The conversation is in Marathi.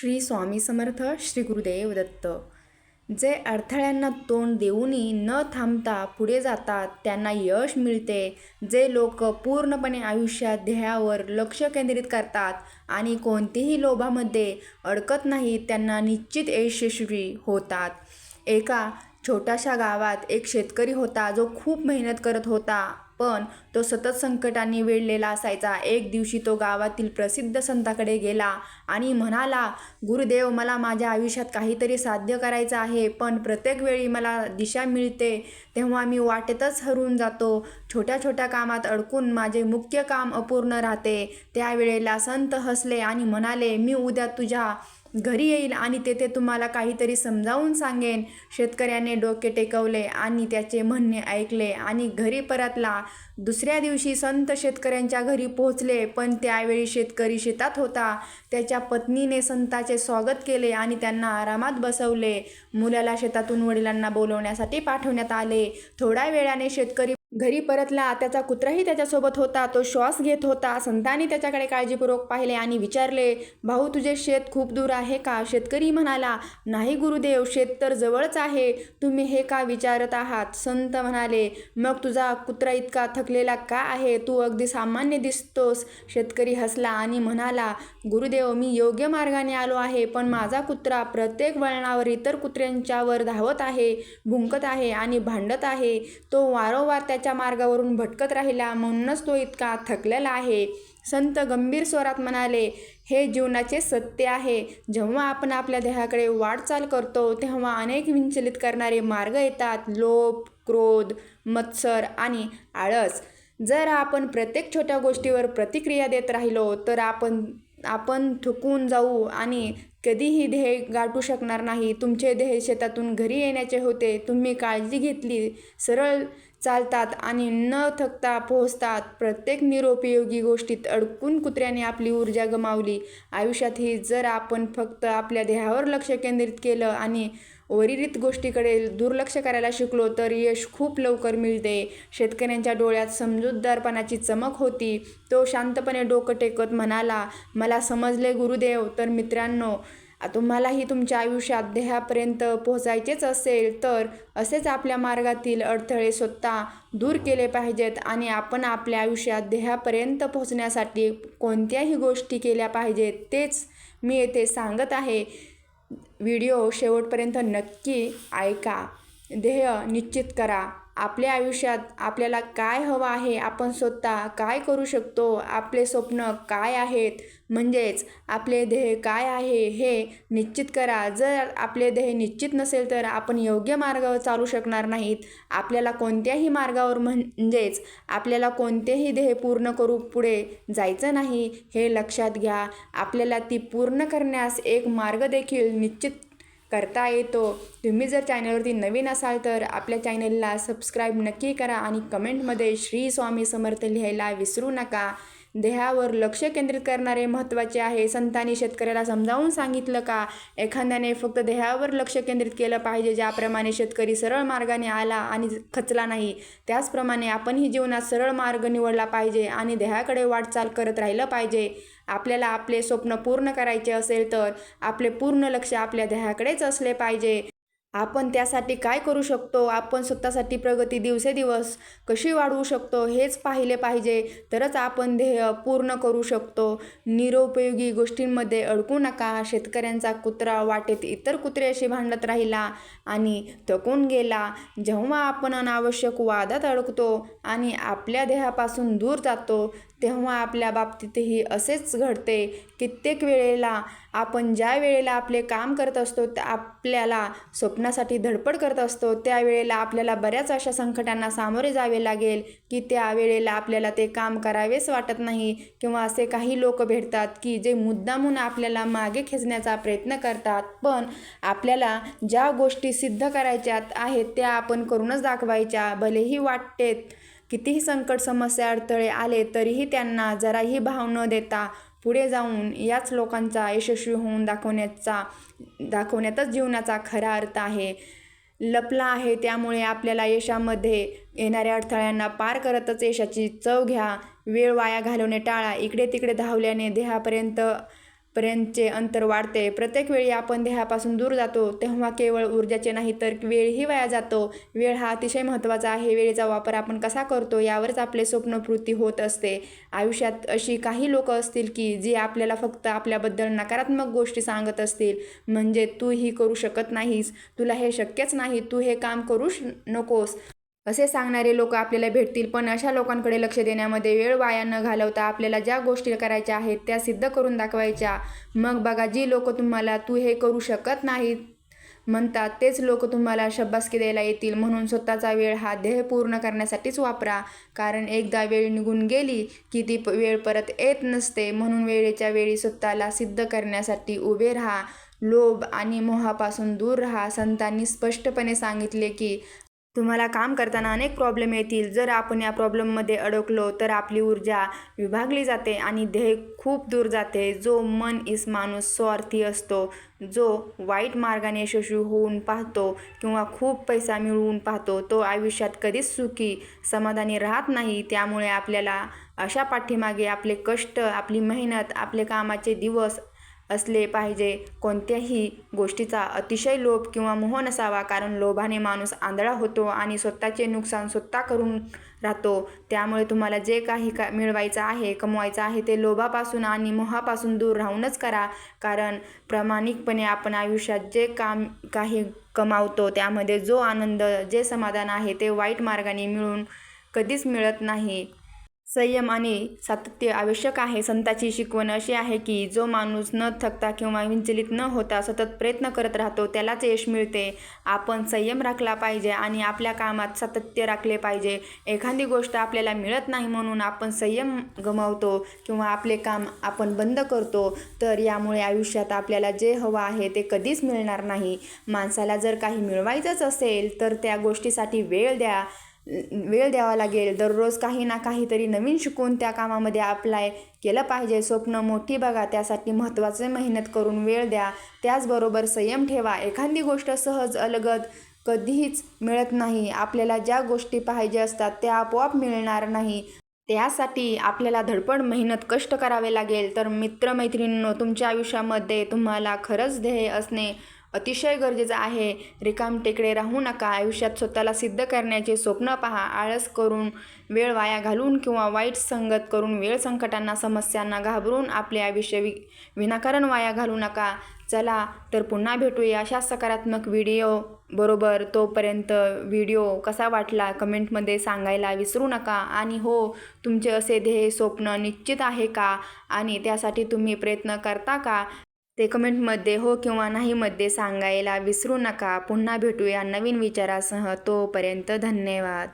श्री स्वामी समर्थ श्री गुरुदेव दत्त. जे अडथळ्यांना तोंड देऊनही न थांबता पुढे जातात त्यांना यश मिळते. जे लोक पूर्णपणे आयुष्यात ध्येयावर लक्ष केंद्रित करतात आणि कोणतीही लोभामध्ये अडकत नाहीत त्यांना निश्चित यशस्वी होतात. एका छोट्याशा गावात एक शेतकरी होता जो खूप मेहनत करत होता पण तो सतत संकटांनी वेढलेला असायचा. एक दिवशी तो गावातील प्रसिद्ध संताकडे गेला आणि म्हणाला गुरुदेव मला माझ्या आयुष्यात काहीतरी साध्य करायचं आहे पण प्रत्येक वेळी मला दिशा मिळते तेव्हा मी वाटेतच हरून जातो. छोट्या छोट्या कामात अडकून माझे मुख्य काम अपूर्ण राहते. त्यावेळेला संत हसले आणि म्हणाले मी उद्या तुझ्या घरी येईल आणि तेथे तुम्हाला काहीतरी समजावून सांगेन. शेतकऱ्याने डोके टेकवले आणि त्याचे म्हणणे ऐकले आणि घरी परतला. दुसऱ्या दिवशी संत शेतकऱ्यांच्या घरी पोहोचले पण त्यावेळी शेतकरी शेतात होता. त्याच्या पत्नीने संताचे स्वागत केले आणि त्यांना आरामात बसवले. मुलाला शेतातून वडिलांना बोलवण्यासाठी पाठवण्यात आले. थोड्या वेळाने शेतकरी घरी परतला त्याचा कुत्राही त्याच्यासोबत होता तो श्वास घेत होता. संतांनी त्याच्याकडे काळजीपूर्वक पाहिले आणि विचारले भाऊ तुझे शेत खूप दूर आहे का? शेतकरी म्हणाला नाही गुरुदेव शेत तर जवळच आहे. तुम्ही हे का विचारत आहात? संत म्हणाले मग तुझा कुत्रा इतका थकलेला का आहे? तू अगदी सामान्य दिसतोस. शेतकरी हसला आणि म्हणाला गुरुदेव मी योग्य मार्गाने आलो आहे पण माझा कुत्रा प्रत्येक वळणावर इतर कुत्र्यांच्यावर धावत आहे भुंकत आहे आणि भांडत आहे. तो वारंवार त्या त्याच्या मार्गावरून भटकत राहिला. म्हणूनच तो इतका थकलेला आहे. संत गंभीर स्वरात म्हणाले हे जीवनाचे सत्य आहे. जेव्हा आपण आपल्या देहाकडे वाटचाल करतो तेव्हा अनेक विंचलित करणारे मार्ग येतात. लोभ क्रोध मत्सर आणि आळस. जर आपण प्रत्येक छोट्या गोष्टीवर प्रतिक्रिया देत राहिलो तर आपण आपण थुकून जाऊ आणि कधीही ध्येय गाठू शकणार नाही. तुमचे ध्येय शेतातून घरी येण्याचे होते. तुम्ही काळजी घेतली सरळ चालतात आणि न थकता पोहोचतात. प्रत्येक निरुपयोगी गोष्टीत अडकून कुत्र्याने आपली ऊर्जा गमावली. आयुष्यातही जर आपण फक्त आपल्या देहावर लक्ष केंद्रित केलं आणि वरिरित गोष्टीकडे दुर्लक्ष करायला शिकलो तर यश खूप लवकर मिळते. शेतकऱ्यांच्या डोळ्यात समजूतदारपणाची चमक होती. तो शांतपणे डोकं टेकत म्हणाला मला समजले गुरुदेव तर मित्रांनो तुम्हालाही तुमच्या आयुष्यात ध्येयापर्यंत पोहोचायचेच असेल तर असेच आपल्या मार्गातील अडथळे स्वतः दूर केले पाहिजेत आणि आपण आपल्या आयुष्यात ध्येयापर्यंत पोहोचण्यासाठी कोणत्याही गोष्टी केल्या पाहिजेत तेच मी येथे सांगत आहे. व्हिडिओ शेवटपर्यंत नक्की ऐका. ध्येय निश्चित करा. आपल्या आयुष्यात आपल्याला काय हवं आहे आपण स्वतः काय करू शकतो आपले स्वप्न काय आहेत म्हणजेच आपले ध्येय काय आहे हे निश्चित करा. जर आपले ध्येय निश्चित नसेल तर आपण योग्य मार्गावर चालू शकणार नाहीत. आपल्याला कोणत्याही मार्गावर म्हणजेच आपल्याला कोणतेही ध्येय पूर्ण करू पुढे जायचं नाही हे लक्षात घ्या. आपल्याला ती पूर्ण करण्यास एक मार्ग देखील निश्चित करता येतो. तुम्ही जर चॅनलवरती नवीन असाल तर आपल्या चॅनलला सबस्क्राईब नक्की करा आणि कमेंटमध्ये श्री स्वामी समर्थ लिहायला विसरू नका. देहावर लक्ष केंद्रित करणारे महत्त्वाचे आहे. संतांनी शेतकऱ्याला समजावून सांगितलं का? एखाद्याने फक्त देहावर लक्ष केंद्रित केलं पाहिजे ज्याप्रमाणे शेतकरी सरळ मार्गाने आला आणि खचला नाही. त्याचप्रमाणे आपणही जीवनात सरळ मार्ग निवडला पाहिजे आणि देहाकडे वाटचाल करत राहिलं पाहिजे. आपल्याला आपले स्वप्न पूर्ण करायचे असेल तर आपले पूर्ण लक्ष आपल्या देहाकडेच असले पाहिजे. आपण त्यासाठी काय करू शकतो? आपण स्वतःसाठी प्रगती दिवसेदिवस कशी वाढवू शकतो? हेच पाहिले पाहिजे. तरच आपण ध्येय पूर्ण करू शकतो. निरुपयोगी गोष्टींमध्ये अडकू नका. शेतकऱ्यांचा कुत्रा वाटेत इतर कुत्र्याशी भांडत राहिला. आणि थकून गेला. जेव्हा आपण अनावश्यक वादात अडकतो आणि आपल्या देहापासून दूर जातो तेव्हा आपल्या बाबतीतही असेच घडते. कित्येक वेळेला आपण ज्या वेळेला आपले काम करत असतो त्या आपल्याला स्वप्नासाठी धडपड करत असतो त्यावेळेला आपल्याला बऱ्याच अशा संकटांना सामोरे जावे लागेल की त्या वेळेला आपल्याला ते काम करावेच वाटत नाही किंवा असे काही लोक भेटतात की जे मुद्दामून आपल्याला मागे खेचण्याचा प्रयत्न करतात. पण आपल्याला ज्या गोष्टी सिद्ध करायच्यात आहेत त्या आपण करूनच दाखवायच्या. भलेही वाटतेत कितीही संकट समस्या अडथळे आले तरीही त्यांना जराही भाव न देता पुढे जाऊन याच लोकांचा यशस्वी होऊन दाखवण्याचा दाखवण्यातच जीवनाचा खरा अर्थ आहे. लपला आहे त्यामुळे आपल्याला यशामध्ये येणाऱ्या अडथळ्यांना पार करतच यशाची चव घ्या. वेळ वाया घालवणे टाळा. इकडे तिकडे धावल्याने देहापर्यंत पर्यंतचे अंतर वाढते. प्रत्येक वेळी आपण देहापासून दूर जातो तेव्हा केवळ ऊर्जाचे नाही तर वेळही वाया जातो. वेळ हा अतिशय महत्त्वाचा आहे. वेळेचा वापर आपण कसा करतो यावरच आपले स्वप्नपूर्ती होत असते. आयुष्यात अशी काही लोक असतील की जी आपल्याला फक्त आपल्याबद्दल नकारात्मक गोष्टी सांगत असतील. म्हणजे तू ही करू शकत नाहीस तुला हे शक्यच नाही तू हे काम करूच नकोस. असे सांगणारे लोक आपल्याला भेटतील पण अशा लोकांकडे लक्ष देण्यामध्ये वेळ वाया न घालवता आपल्याला ज्या गोष्टी करायच्या आहेत त्या सिद्ध करून दाखवायच्या. मग बघा जी लोक तुम्हाला तू हे करू शकत नाहीत म्हणतात तेच लोक तुम्हाला शब्बासकी द्यायला येतील. म्हणून स्वतःचा वेळ हा ध्येय पूर्ण करण्यासाठीच वापरा. कारण एकदा वेळ निघून गेली की ती प- वेळ परत येत नसते. म्हणून वेळेच्या वेळी स्वतःला सिद्ध करण्यासाठी उभे राहा. लोभ आणि मोहापासून दूर राहा. संतांनी स्पष्टपणे सांगितले की तुम्हाला काम करताना अनेक प्रॉब्लेम येतील. जर आपण या प्रॉब्लेममध्ये अडकलो तर आपली ऊर्जा विभागली जाते आणि ध्येय खूप दूर जाते. जो मन इस माणूस स्वार्थी असतो. जो वाईट मार्गाने यशस्वी होऊन पाहतो किंवा खूप पैसा मिळवून पाहतो तो आयुष्यात कधीच सुखी समाधानी राहत नाही. त्यामुळे आपल्याला अशा पाठीमागे आपले कष्ट आपली मेहनत आपले कामाचे दिवस असले पाहिजे. कोणत्याही गोष्टीचा अतिशय लोभ किंवा मोह नसावा कारण लोभाने माणूस आंधळा होतो आणि स्वतःचे नुकसान स्वतः करून राहतो. त्यामुळे तुम्हाला जे काही का मिळवायचं आहे कमवायचं आहे ते लोभापासून आणि मोहापासून दूर राहूनच करा. कारण प्रामाणिकपणे आपण आयुष्यात जे काम काही कमावतो त्यामध्ये जो आनंद जे समाधान आहे ते वाईट मार्गाने मिळून कधीच मिळत नाही. संयम आणि सातत्य आवश्यक आहे. संताची शिकवण अशी आहे की जो माणूस न थकता किंवा विंचलित न होता सतत प्रयत्न करत राहतो त्यालाच यश मिळते. आपण संयम राखला पाहिजे आणि आपल्या कामात सातत्य राखले पाहिजे. एखादी गोष्ट आपल्याला मिळत नाही म्हणून आपण संयम गमावतो किंवा आपले काम आपण बंद करतो तर यामुळे आयुष्यात आपल्याला जे हवं आहे ते कधीच मिळणार नाही. माणसाला जर काही मिळवायचंच असेल तर त्या गोष्टीसाठी वेळ द्या. वेळ द्यावा लागेल. दररोज काही ना काहीतरी नवीन शिकून त्या कामामध्ये अप्लाय केलं पाहिजे. स्वप्न मोठी बघा त्यासाठी महत्त्वाचे मेहनत करून वेळ द्या. त्याचबरोबर संयम ठेवा. एखादी गोष्ट सहज अलगद कधीच मिळत नाही. आपल्याला ज्या गोष्टी पाहिजे असतात त्या आपोआप मिळणार नाही. त्यासाठी आपल्याला धडपड मेहनत कष्ट करावे लागेल. तर मित्रमैत्रिणींनो तुमच्या आयुष्यामध्ये तुम्हाला खरंच ध्येय असणे अतिशय गरजेचं आहे. रिकाम टेकडे राहू नका. आयुष्यात स्वतःला सिद्ध करण्याचे स्वप्न पहा. आळस करून वेळ वाया घालून किंवा वाईट संगत करून वेळ संकटांना समस्यांना घाबरून आपले आयुष्य वि विनाकारण वाया घालू नका. चला तर पुन्हा भेटूया अशा सकारात्मक व्हिडिओ बरोबर. तोपर्यंत व्हिडिओ कसा वाटला कमेंटमध्ये सांगायला विसरू नका. आणि हो तुमचे असे ध्येय स्वप्न निश्चित आहे का? आणि त्यासाठी तुम्ही प्रयत्न करता का? ते कमेंटमध्ये हो किंवा नाहीमध्ये सांगायला विसरू नका. पुन्हा भेटूया नवीन विचारासह तोपर्यंत धन्यवाद.